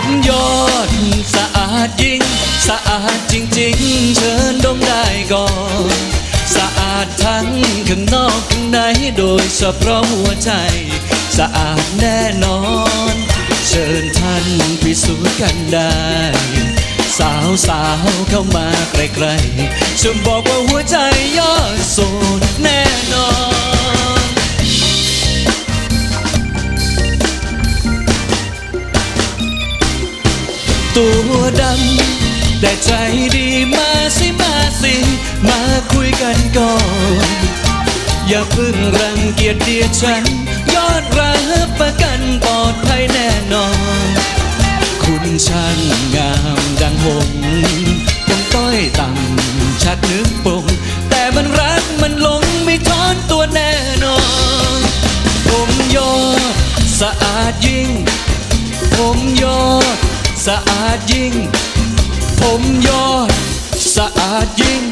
บยอด สะอาดยิ่ง สะอาดจริง ๆ เชิญดมได้ก่อน สะอาดทั้งข้างนอกข้างในโดยเฉพาะหัวใจ สะอาดแน่นอน เชิญท่านพิสูจน์กันได้ สาวสาวเข้ามาใกล้ๆฉันบอกว่าหัวใจยอดโสดแน ตัวดำ แต่ใจดีมาสิมาสิ มาคุยกันก่อน อย่าเพิ่งรังเกียจเดียฉัน ยอดรักประกันปลอดภัยแน่นอน คุณช่างงามดังหงส์ผมต้อยต่ำชักนึกปงแต่มันรักมันหลงไม่ทอนตัวแน่นอน ผมยอดสะอาดยิ่ง ผมยอด สะอาดยิ่ง ผมยอด สะอาดยิ่ง